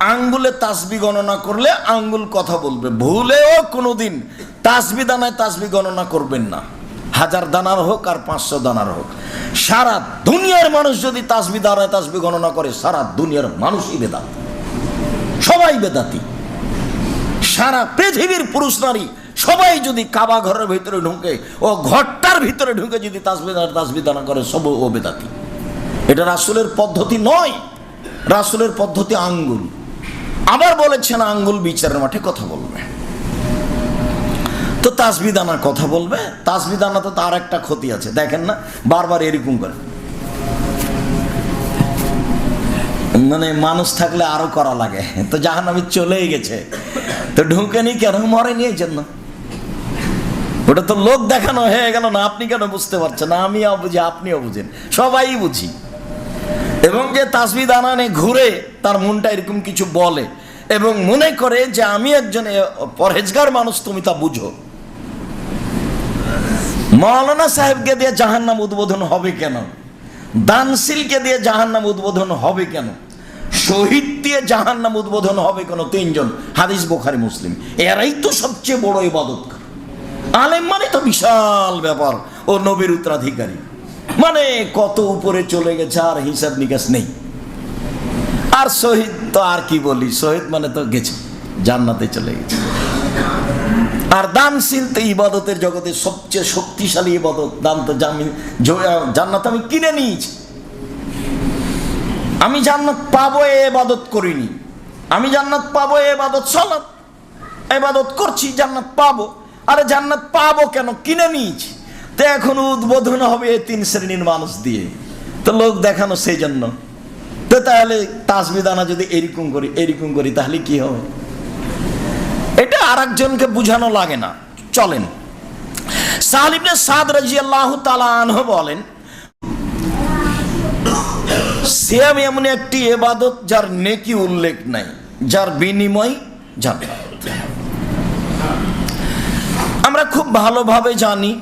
আঙ্গুলে তাসবি গণনা করলে আঙ্গুল কথা বলবে। ভুলেও কোনোদিন তাসবি দানায় তাসবি গণনা করবেন না। হাজার দানার হোক আর পাঁচশো দানার হোক। সারা দুনিয়ার মানুষ যদি তাসবি দানায় তাসবি গণনা করে, সারা দুনিয়ার মানুষই বেদাত। সবাই বেদাতি। সারা পৃথিবীর পুরুষ নারী সবাই যদি কাবা ঘরের ভিতরে ঢুকে, ও ঘরটার ভিতরে ঢুকে যদি তাসবিদানা তাসবিদানা করে সব ও বেদাতি। এটা রাসুলের পদ্ধতি নয়। রাসুলের পদ্ধতি আঙ্গুল। আবার বলেছেন আঙ্গুল বিচারের মাঠে কথা বলবে। তো তাসবিদানার কথা বলবে। তাসবিদানা তো তার একটা ক্ষতি আছে। দেখেন না, বারবার এরকম করে। মানে মানুষ থাকলে আরও করা লাগে। তো জাহান্নামে চলেই গেছে। তো ঢুকেনি কেন? মরেনি এই জন্য ওটা তো লোক দেখানো হয়ে গেল না, আপনি কেন বুঝতে পারছেন? আমিও বুঝি, আপনিও বুঝেন। সবাই বুঝি। এবং যে তাসবি দানানে ঘুরে তার মনটা এরকম কিছু বলে এবং মনে করে যে আমি একজন পরহেজগার মানুষ, তুমি তা বুঝো। মৌলানা সাহেবকে দিয়ে জাহান্নাম উদ্বোধন হবে কেন? দানশীলকে দিয়ে জাহান্নাম উদ্বোধন হবে কেন? শহীদ দিয়ে জাহান্নাম উদ্বোধন হবে কেন তিনজন, হাদিস বোখারি, মুসলিম। এরাই তো সবচেয়ে বড় ইবাদতকার। আলেম মানে তো বিশাল ব্যাপার। ও নবীর উত্তরাধিকারী। মানে কত উপরে চলে গেছে, আর হিসাব নিকাশ নেই। আর শহীদ তো আর কি বলি, শহীদ মানে তো গেছে, জান্নাতে চলে গেছে। আর দানশীল তো ইবাদতের জগতে সবচেয়ে শক্তিশালী ইবাদত, দান তো জান্নাত আমি কিনে নিয়েছি। আমি জান্নাত পাবো এ এবাদত করিনি। আমি জান্নাত পাবো এ এবাদত সলাৎ এবাদত করছি, জান্নাত পাবো। আরে জান্নাত পাবো কেন? কিনে নিয়েছি। তো এখন উদ্বোধন হবে তিন শ্রেণির মানুষ দিয়ে। তো লোক দেখানো সেই জন্য তো তাহলে তাসবিদানা যদি এরকম করি এরকম করি, তাহলে কি হবে? এটা আর একজনকে বুঝানো লাগে না। চলেন। সালিবনে সাদ রাজি আল্লাহ তালাহ বলেন, সিয়াম এমন একটি এবাদত যার নেকি উল্লেখ নাই, যার বিনিময় জান্নাত। আমরা খুব ভালোভাবে জানি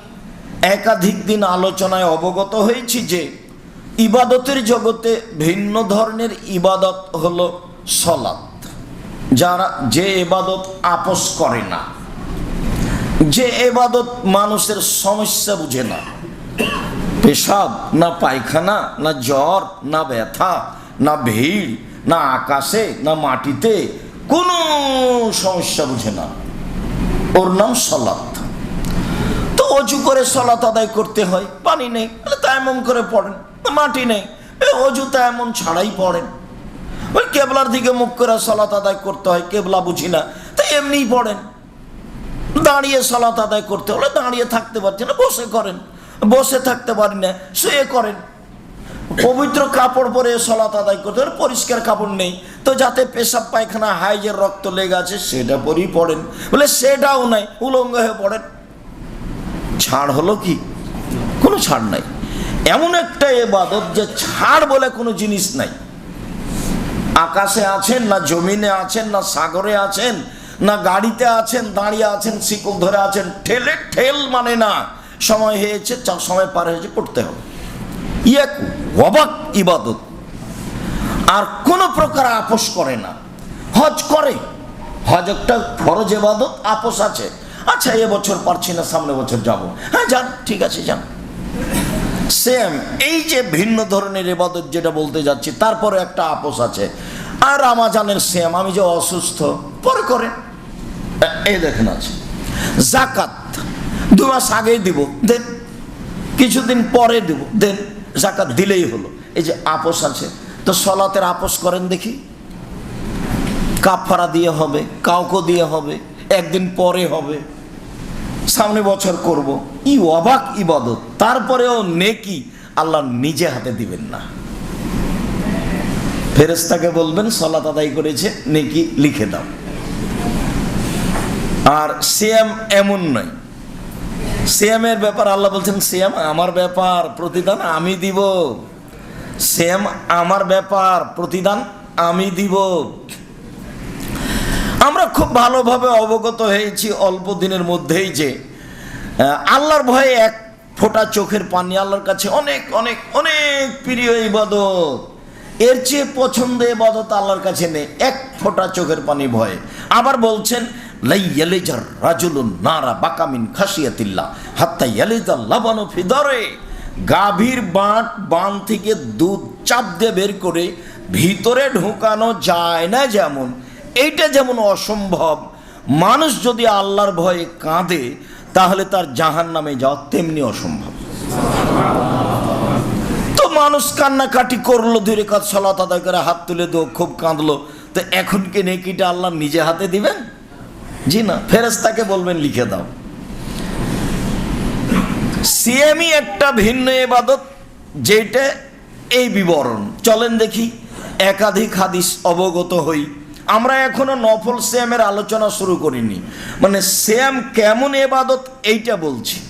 একাধিক দিন আলোচনায় অবগত হয়েছি যে ইবাদতের জগতে ভিন্ন ধরনের ইবাদত হল সলাৎ, যারা যে এবাদত আপোষ করে না। যে এবাদত মানুষের সমস্যা বুঝে না। পেশাব না পায়খানা, না জ্বর, না ব্যথা, না ভিড়, না আকাশে, না মাটিতে কোনো সমস্যা বুঝে না। ওর নাম সলাৎ। অজু করে সলাত আদায় করতে হয়। পানি নেই, তাহলে তায়ামম করে পড়েন মাটি নেই। অজু তায়ামম ছাড়াই পড়েন। ওই কেবলার দিকে মুখ করে সলাত আদায় করতে হয়, কেবলা বুঝি না তাই এমনিই পড়েন। দাঁড়িয়ে সলাত আদায় করতে হলে দাঁড়িয়ে থাকতে পারছেন না, বসে করেন। বসে থাকতে পারি না, শুয়ে করেন। পবিত্র কাপড় পরে সলাত আদায় করতে হলে পরিষ্কার কাপড় নেই, তো যাতে পেশাব, পায়খানা, হাইজের রক্ত লেগে আছে, সেটা পরেই পড়েন। বলে সেটাও নাই, উলঙ্গ হয়ে পড়েন। ছাড় হলো কি? কোনো ছাড় নাই। এমন একটা এবাদত যে ছাড় বলে কোনো জিনিস নাই। আকাশে আছেন, না জমিনে আছেন, না সাগরে আছেন, না গাড়িতে আছেন, দাঁড়িয়ে আছেন, শিকল ধরে আছেন, ঠেলে ঠেল মানে না। সময় হয়েছে সময় পার হয়েছে পড়তে হবে। এক অবাক ইবাদত। আর কোন প্রকার আপোষ করে না। হজ করে। হজ একটা ফরজ এবাদত, আপোষ আছে। আচ্ছা এবছর পারছি না, সামনে বছর যাব। হ্যাঁ যান, ঠিক আছে, যান। সেম এই যে ভিন্ন ধরনের এবাদত যেটা বলতে যাচ্ছি, তারপরে একটা আপোষ আছে। আর আমাজানের সেম আমি যে অসুস্থ, পরে করেন। এ- এই দেখেন আছে জাকাত, দু মাস আগেই দিব, দেন। কিছুদিন পরে দিব, দেন। জাকাত দিলেই হলো। এই যে আপোষ আছে, তো সলাতের আপোষ করেন দেখি। কাফারা দিয়ে হবে, কাউকে দিয়ে হবে, একদিন পরে হবে। সামনে বছর করব। ই অবাক ইবাদত। তারপরেও নেকি আল্লাহ নিজে হাতে দিবেন না। ফেরেস্তাকে বলবেন, সলাত আদায় করেছে, নেকি লিখে দাও। আর সিয়াম এমন নয়। সিয়ামের ব্যাপার আল্লাহ বলছেন, সিয়াম আমার ব্যাপার, প্রতিদান আমি দিব। সিয়াম আমার ব্যাপার, প্রতিদান আমি দিব। আমরা খুব ভালোভাবে অবগত হয়েছি অল্প দিনের মধ্যেই যে আল্লাহর ভয়ে এক ফোঁটা চোখের পানি আল্লাহর কাছে অনেক অনেক অনেক প্রিয় ইবাদত। এর চেয়ে পছন্দ এবাদত আল্লাহর কাছে নেই। এক ফোঁটা চোখের পানি ভয়ে। আবার বলছেন লাইয়ালিজার রাজুলুন নারা বাকামিন খাসিয়াতিল্লাহ হাত্তা ইয়ালিজা লাবানু ফিদরে গাভীর বাঁট, বান থেকে দুধ চাপ দিয়ে বের করে ভিতরে ঢোকানো যায় না যেমন। এইটা যেমন অসম্ভব, মানুষ যদি আল্লাহর ভয়ে কাঁদে, তাহলে তার জাহান নামে যাওয়া তেমনি অসম্ভব। তো মানুষ কান্নাকাটি করল, ধীরে কাজ সলাত আদায় করে হাত তুলে দো, খুব কাঁদলো। তো এখন কি নেকিটা আল্লাহ নিজে হাতে দিবেন? জি না ফেরেস্তাকে বলবেন, লিখে দাও। সিএমই একটা ভিন্ন এবাদত যেটা এই বিবরণ। চলেন দেখি, একাধিক হাদিস অবগত হই। আমরা এখনও নফল শ্যামের আলোচনা শুরু করিনি। মানে শ্যাম কেমন এবাদত এইটা বলছি।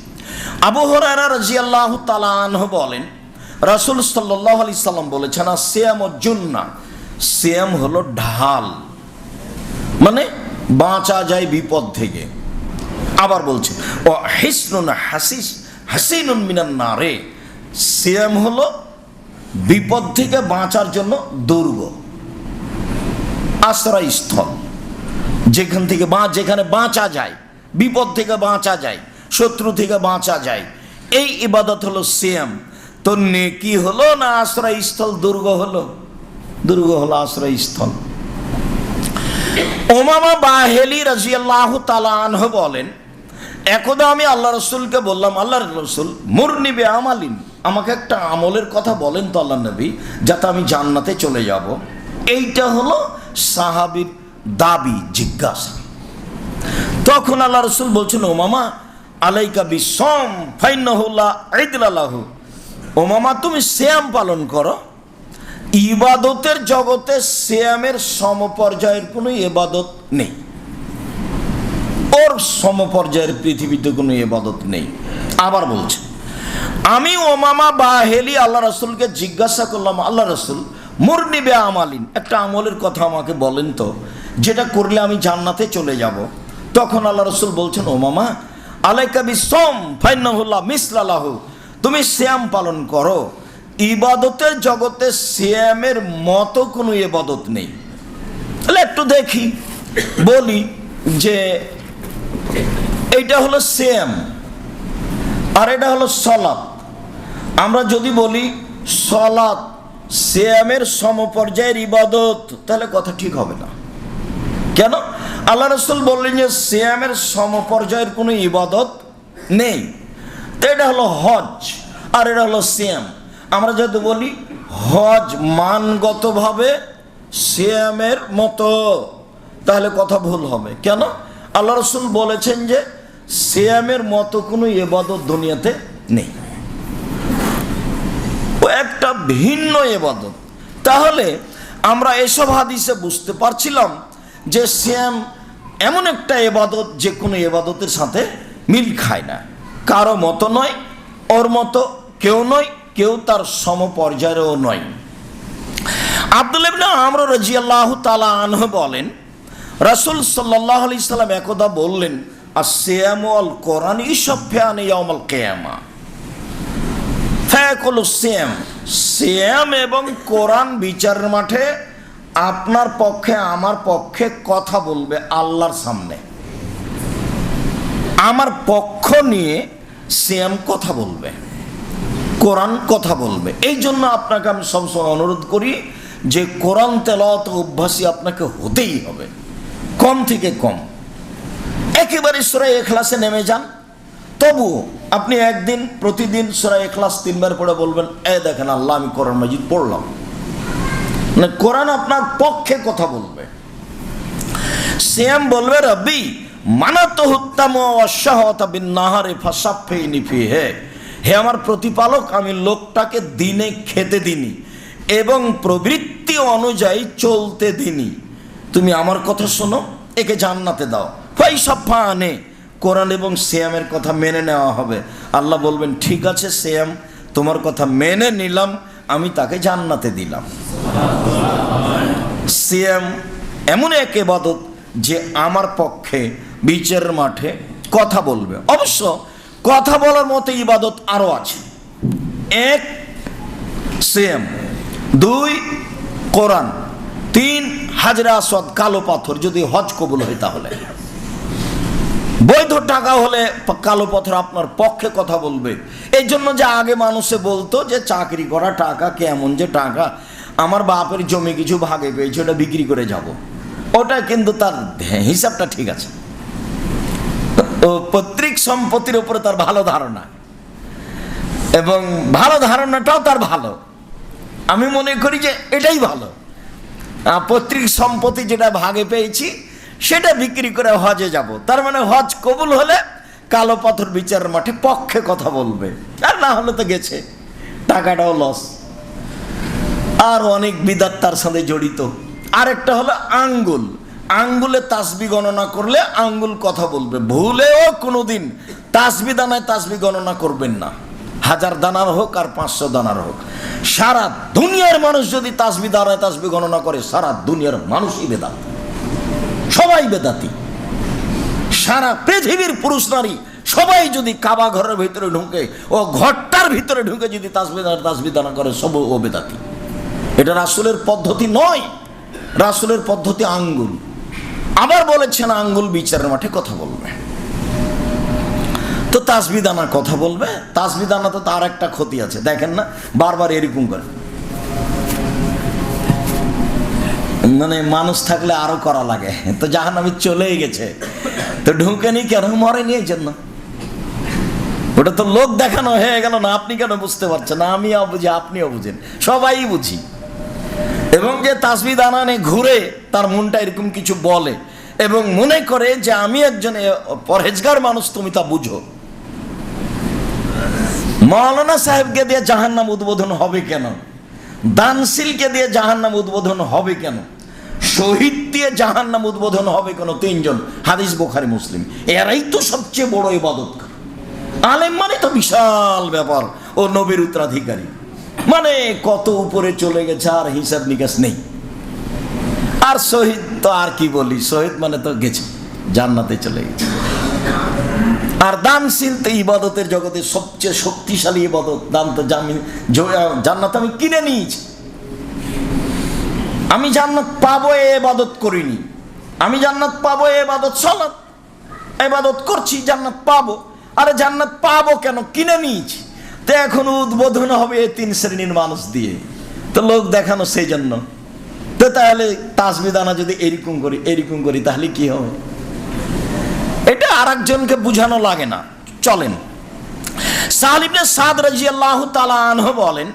আবু হরারা রাজিয়াল্লাহ তালাহ বলেন, রাসুল সাল্লাহ আলি সাল্লাম বলেছেন, আর শ্যাম জুন্না, শ্যাম হলো ঢাল। মানে বাঁচা যায় বিপদ থেকে। আবার বলছে, ও হিসনুন হাসিস, হাসিনুন মিনান না রে সিয়াম হলো বিপদ থেকে বাঁচার জন্য দুর্গ। আশ্রয়স্থল। যেখান থেকে বা, যেখানে বাঁচা যায়, বিপদ থেকে বাঁচা যায়, শত্রু থেকে বাঁচা যায়, এই ইবাদত হলো সিয়াম। তো নেকি হলো না আশ্রয়স্থল, দুর্গ হলো? দুর্গ হলো আশ্রয়স্থল। ওমামা বাহেলি রাজিয়াল্লাহ তালাহ বলেন, একদা আমি আল্লাহ রসুলকে বললাম আল্লাহ রসুল মুরনিবে আমালিন আমাকে একটা আমলের কথা বলেন তো আল্লাহ নবী, যাতে আমি জান্নাতে চলে যাব। এইটা হলো সাহাবির দাবি, জিজ্ঞাসা। তখন আল্লাহ রসুল বলছেন, ও মামা, আলাইকা বিসম ফাইনাহুল্লাহ ও মামা, তুমি শ্যাম পালন করো। ইবাদতের জগতে শ্যামের সমপর্যায়ের কোনো ইবাদত নেই। ওর সমপর্যায়ের পৃথিবীতে কোনো ইবাদত নেই। আবার বলছে, আমি ওমামা বাহেলি আল্লাহ রসুলকে জিজ্ঞাসা করলাম, আল্লাহ রসুল মুরনিবে আমালিন একটা আমলের কথা আমাকে বলেন তো, যেটা করলে আমি জান্নাতে চলে যাব। তখন আল্লাহ রসুল বলছেন, ও মামা আলাইকাবি সোম ফাইনাহুল্লাহ মিসলালাহ তুমি শ্যাম পালন করো। ইবাদতের জগতে শ্যামের মতো কোনো ইবাদত নেই। তাহলে একটু দেখি, বলি যে এইটা হলো শ্যাম আর এটা হলো সলাপ আমরা যদি বলি সলাৎ শ্যামের সমপর্যায়ের ইবাদত, তাহলে কথা ঠিক হবে না। কেন? আল্লাহ রসুল বললেন যে শ্যামের সমপর্যায়ের কোনো ইবাদত নেই। তো এটা হলো হজ, আর এটা হলো শ্যাম আমরা যদি বলি, হজ মানগতভাবে শ্যামের মতো, তাহলে কথা ভুল হবে। কেন? আল্লাহ রসুল বলেছেন যে শ্যামের মতো কোনো এবাদত দুনিয়াতে নেই। ভিন্ন এবাদত তাহলে আমরা এসব হাদিসে বুঝতে পারছিলাম যে শ্যাম এমন একটা এবাদত যে কোনো এবাদতের সাথে মিল খায় না। কারও মতো নয়, ওর মতো কেউ নয়, কেউ তার সমপর্যায়েরও নয়। আব্দুল ইবনে আমর রাজিয়াল্লাহু তাআলা আনহু বলেন, রাসূল সাল্লাল্লাহু আলাইহি সাল্লাম একদা বললেন আর শ্যাম ওয়াল কোরআন ইসব ইশফায়ান ইয়াউমাল কিয়ামা। ফায়াকুলু সিয়াম সিয়াম এবং কোরআন বিচারের মাঠে আপনার পক্ষে, আমার পক্ষে কথা বলবে আল্লাহর সামনে। আমার পক্ষ নিয়ে সিয়াম কথা বলবে, কোরআন কথা বলবে। এই জন্য আপনাকে আমি সবসময় অনুরোধ করি যে কোরআন তেলাওয়াত অভ্যাসী আপনাকে হতেই হবে, কম থেকে কম। একেবারে সুরাই এখলাসে নেমে যান, তবুও আপনি একদিন, প্রতিদিন সুরাই এখলাস তিনবার পড়ে বলবেন, এ দেখেন আল্লাহ, আমি কোরআন মাজিদ পড়লাম। মানে কোরআন আপনার পক্ষে কথা বলবে। সিয়াম বলবে, রব্বি, মানাত নিফি হে হে আমার প্রতিপালক, আমি লোকটাকে দিনে খেতে দিনি এবং প্রবৃত্তি অনুযায়ী চলতে দিনি তুমি আমার কথা শোনো, একে জান্নাতে দাও। ফাই সাফা আনে কোরআন এবং শ্যামের কথা মেনে নেওয়া হবে। আল্লাহ বলবেন, ঠিক আছে শ্যাম তোমার কথা মেনে নিলাম, আমি তাকে জান্নাতে দিলাম। সিএম এমন এক এবাদত যে আমার পক্ষে বিচারের মাঠে কথা বলবে। অবশ্য কথা বলার মতো ইবাদত আরও আছে। এক সিএম দুই, কোরআন। তিন, হাজরা আসওয়াদ কালো পাথর, যদি হজ কবুল হয় তাহলে। বৈধ টাকা হলে কালো পাথর আপনার পক্ষে কথা বলবে। এই জন্য যে আগে মানুষে বলতো যে চাকরি করা টাকা কেমন যে টাকা, আমার বাপের জমি কিছু ভাগে পেয়েছে, ওটা বিক্রি করে যাব। ওটা কিন্তু তার হিসাবটা ঠিক আছে। পৈতৃক সম্পত্তির উপরে তার ভালো ধারণা। এবং ভালো ধারণাটাও তার ভালো। আমি মনে করি যে এটাই ভালো। পৈতৃক সম্পত্তি যেটা ভাগে পেয়েছি সেটা বিক্রি করে হজে যাব। তার মানে হজ কবুল হলে কালো পাথর বিচারের মাঠে পক্ষে কথা বলবে। আর না হলে তো গেছে। টাকাটাও লস আর অনেক বিদাত তার সাথে জড়িত। আরেকটা হলো আঙ্গুল। আঙ্গুলে তাসবি গণনা করলে আঙ্গুল কথা বলবে। ভুলেও কোনোদিন তাসবি দানায় তাসবি গণনা করবেন না। হাজার দানার হোক আর পাঁচশো দানার হোক। সারা দুনিয়ার মানুষ যদি তাসবি দানায় তাসবি গণনা করে, সারা দুনিয়ার মানুষই বেদাত। সবাই বেদাতি। সারা পৃথিবীর পুরুষ নারী সবাই যদি কাবা ঘরের ভিতরে ঢুকে, ও ঘরটার ভিতরে ঢুকে যদি তাসবিদানা তাসবিদানা করে, সব ও বেদাতি। এটা রাসুলের পদ্ধতি নয়, রাসুলের পদ্ধতি আঙ্গুল। আবার বলেছেন আঙ্গুল বিচারের মাঠে কথা বলবে। তো তাসবিদানা কথা বলবে তাসবিদানা তো তার একটা ক্ষতি আছে। দেখেন না, বারবার এরকম করে। মানে মানুষ থাকলে আরও করা লাগে। তো জাহান আমি চলেই গেছে। তো ঢুকেনি কেন? মরেনি এই জন্য। ওটা তো লোক দেখানো হয়ে গেল না, আপনি কেন বুঝতে পারছেন? না আমিও বুঝি, আপনিও বুঝেন। সবাই বুঝি। এবং যে তাসবি দানানে ঘুরে তার মনটা এরকম কিছু বলে। এবং মনে করে যে আমি একজন পরহেজগার মানুষ, তুমি তা বুঝো। মৌলানা সাহেবকে দিয়ে জাহান্নাম উদ্বোধন হবে কেন? দানশীলকে দিয়ে জাহান্নাম উদ্বোধন হবে কেন? শহীদ দিয়ে জাহান্নাম উদ্বোধন হবে কেন তিনজন। হাদিস বোখারি, মুসলিম। এরাই তো সবচেয়ে বড় ইবাদত আলেম মানে তো বিশাল ব্যাপার। ও নবীর উত্তরাধিকারী। মানে কত উপরে চলে গেছে, আর হিসাব নিকাশ নেই। আর শহীদ তো আর কি বলি? শহীদ মানে তো গেছে, জান্নাতে চলে গেছে। আর দানশীল তো ইবাদতের জগতে সবচেয়ে শক্তিশালী ইবাদত। দান তো জান্নাত আমি কিনে নিয়েছি। আমি জান্নাত পাবো, এ এবাদত করিনি। আমি জান্নাত পাবো, এ এবাদত সলাৎ এবাদত করছি, জান্নাত পাবো। আরে জান্নাত পাবো কেন? কিনে নিয়েছি। তো এখন উদ্বোধন হবে তিন শ্রেণির মানুষ দিয়ে। তো লোক দেখানো সেই জন্য। তো তাহলে তাসবিদানা যদি এরকম করি এরকম করি, তাহলে কি হবে? এটা আর একজনকে বুঝানো লাগে না। চলেন। সালিবনে সাদ রাজি আল্লাহ তালা আনহ বলেন